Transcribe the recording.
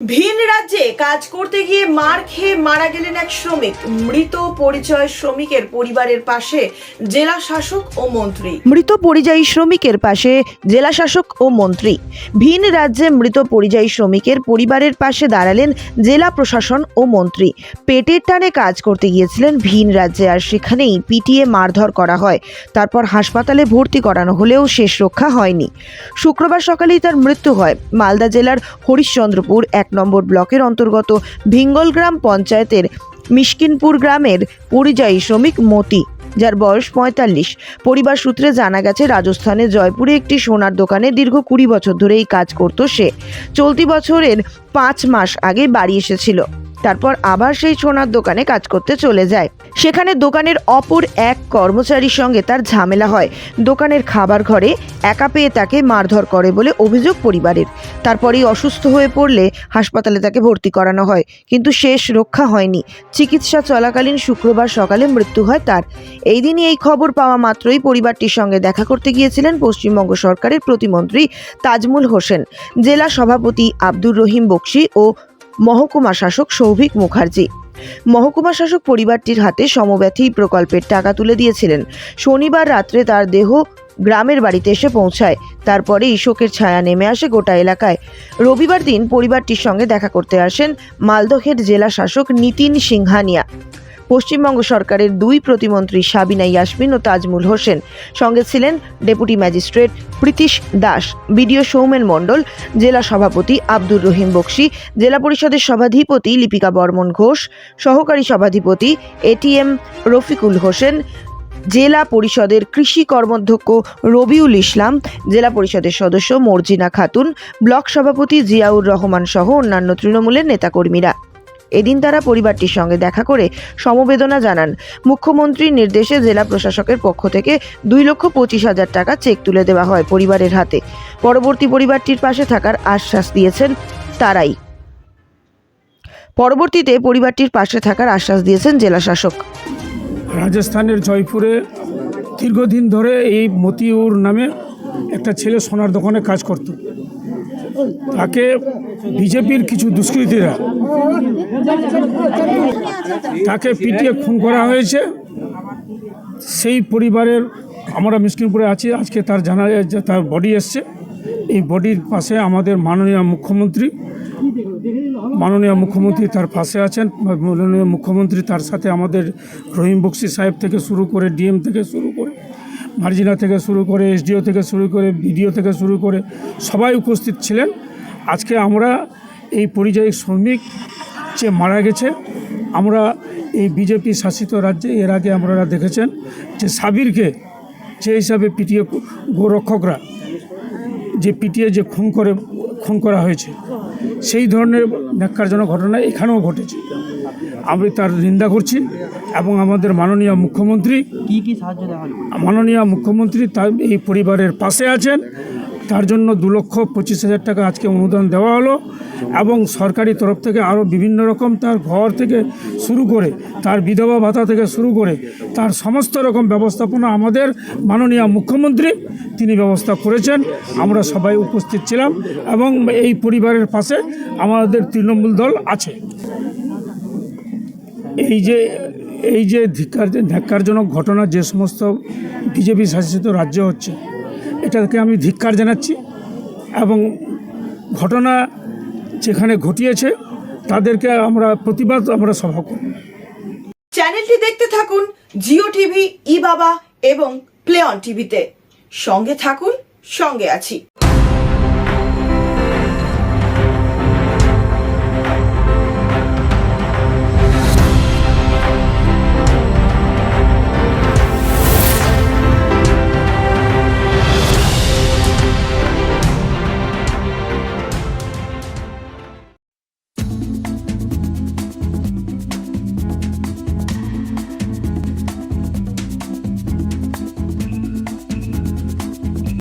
ভিন রাজ্যে কাজ করতে গিয়ে মার খেয়ে মারা গেলেন এক শ্রমিক। মৃত পরিচয় শ্রমিকের পরিবারের পাশে জেলা শাসক ও মন্ত্রী। মৃত পরিযায়ী শ্রমিকের পাশে জেলা শাসক ও মন্ত্রী। ভিন রাজ্যে মৃত পরিযায়ী শ্রমিকের পরিবারের পাশে দাঁড়ালেন জেলা প্রশাসন ও মন্ত্রী। পেটের টানে কাজ করতে গিয়েছিলেন ভিন রাজ্যে আর সেখানেই পিটিয়ে মারধর করা হয়। তারপর হাসপাতালে ভর্তি করানো হলেও শেষ রক্ষা হয়নি। শুক্রবার সকালেই তার মৃত্যু হয়। মালদা জেলার হরিশ্চন্দ্রপুর এক নম্বর ব্লকের অন্তর্গত ভিঙ্গল গ্রাম পঞ্চায়েতের মিশকিনপুর গ্রামের পরিযায়ী শ্রমিক মতি, যার বয়স পঁয়তাল্লিশ। পরিবার সূত্রে জানা গেছে, রাজস্থানে জয়পুরে একটি সোনার দোকানে দীর্ঘ কুড়ি বছর ধরে এই কাজ করত সে। চলতি বছরের পাঁচ মাস আগে বাড়ি এসেছিল। তারপর আবার সেই সোনার দোকানে কাজ করতে চলে যায়। সেখানে দোকানের অপর এক কর্মচারীর সঙ্গে তার ঝামেলা হয়। দোকানের খাবার ঘরে একা পেয়ে তাকে মারধর করে বলে অভিযোগ পরিবারের। তারপরেই অসুস্থ হয়ে পড়লে হাসপাতালে তাকে ভর্তি করানো হয়। কিন্তু শেষ রক্ষা হয়নি। চিকিৎসা চলাকালীন শুক্রবার সকালে মৃত্যু হয় তার। এই দিনই এই খবর পাওয়া মাত্রই পরিবারটির সঙ্গে দেখা করতে গিয়েছিলেন পশ্চিমবঙ্গ সরকারের প্রতিমন্ত্রী তাজমুল হোসেন। জেলা সভাপতি আব্দুর রহিম বক্সি ও মহকুমা শাসক সৌভিক মুখার্জি। মহকুমা শাসক পরিবারটির হাতে সমব্যথী প্রকল্পের টাকা তুলে দিয়েছিলেন। শনিবার রাত্রে তার দেহ গ্রামের বাড়িতে এসে পৌঁছায়। তারপরেই শোকের ছায়া নেমে আসে গোটা এলাকায়। রবিবার দিন পরিবারটির সঙ্গে দেখা করতে আসেন মালদহের জেলা শাসক নীতিন সিংহানিয়া। পশ্চিমবঙ্গ সরকারের দুই প্রতিমন্ত্রী সাবিনা ইয়াসমিন ও তাজমুল হোসেন। সঙ্গে ছিলেন deputy magistrate Pritish Das, BDO Soumen Mondal, জেলা সভাপতি আব্দুর রহিম বক্সি, জেলা পরিষদের সভাধিপতি লিপিকা বর্মন ঘোষ, সহকারী সভাধিপতি এটিএম রফিকুল হোসেন, জেলা পরিষদের কৃষি কর্মাধ্যক্ষ রবিউল ইসলাম, জেলা পরিষদের সদস্য মর্জিনা খাতুন, ব্লক সভাপতি জিয়াউর রহমান সহ অন্যান্য তৃণমূলের নেতাকর্মীরা। এদিন তারা পরিবারটির সঙ্গে দেখা করে সমবেদনা জানান। মুখ্যমন্ত্রীর নির্দেশে জেলা প্রশাসকের পক্ষ থেকে দুই লক্ষ পঁচিশ হাজার টাকা চেক তুলে দেওয়া হয় পরিবারের হাতে। পরবর্তী পরিবারটির পাশে থাকার আশ্বাস দিয়েছেন তারাই। পরবর্তীতে পরিবারটির পাশে থাকার আশ্বাস দিয়েছেন জেলা শাসক। রাজস্থানের জয়পুরে দীর্ঘদিন ধরে এই মতিউর নামে একটা ছেলে সোনার দোকানে কাজ করত। তাকে বিজেপির কিছু দুষ্কৃতীরা তাকে পিটিয়ে খুন করা হয়েছে। সেই পরিবারের আমরা মিসকিনপুরে আছি, আজকে তার জানা যে তার বডি এসছে। এই বডির পাশে আমাদের মাননীয় মুখ্যমন্ত্রী। মাননীয় মুখ্যমন্ত্রী তার পাশে আছেন। মাননীয় মুখ্যমন্ত্রী তার সাথে আমাদের রহিম বক্সি সাহেব থেকে শুরু করে ডিএম থেকে শুরু করে মার্জিনা থেকে শুরু করে এসডিও থেকে শুরু করে বিডিও থেকে শুরু করে সবাই উপস্থিত ছিলেন। আজকে আমরা এই পরিযায়ী শ্রমিক যে মারা গেছে, আমরা এই বিজেপি শাসিত রাজ্যে এর আগে আপনারা দেখেছেন যে সাবিরকে যে হিসাবে পিটিয়ে গোরক্ষকরা যে পিটিয়ে যে খুন করে, খুন করা হয়েছে, সেই ধরনের ন্যাক্কারজনক ঘটনা এখানেও ঘটেছে। আমি তার নিন্দা করছি। এবং আমাদের মাননীয় মুখ্যমন্ত্রী কি কি সাহায্য দেওয়া মাননীয় মুখ্যমন্ত্রী তার এই পরিবারের পাশে আছেন। তার জন্য দু লক্ষ পঁচিশ হাজার টাকা আজকে অনুদান দেওয়া হলো এবং সরকারি তরফ থেকে আরও বিভিন্ন রকম তার ঘর থেকে শুরু করে তার বিধবা ভাতা থেকে শুরু করে তার সমস্ত রকম ব্যবস্থাপনা আমাদের মাননীয় মুখ্যমন্ত্রী তিনি ব্যবস্থা করেছেন। আমরা সবাই উপস্থিত ছিলাম এবং এই পরিবারের পাশে আমাদের তৃণমূল দল আছে। এই যে এই যে ধিক্কার ধিক্কারজনক ঘটনা যে সমস্ত বিজেপি শাসিত রাজ্য হচ্ছে, এটাকে আমি ধিক্কার জানাচ্ছি এবং ঘটনা যেখানে ঘটিয়েছে, তাদেরকে আমরা প্রতিবাদ, আমরা সভা করব। চ্যানেলটি দেখতে থাকুন জিও টিভি, ই বাবা এবং প্লে অন টিভিতে। সঙ্গে থাকুন, সঙ্গে আছি।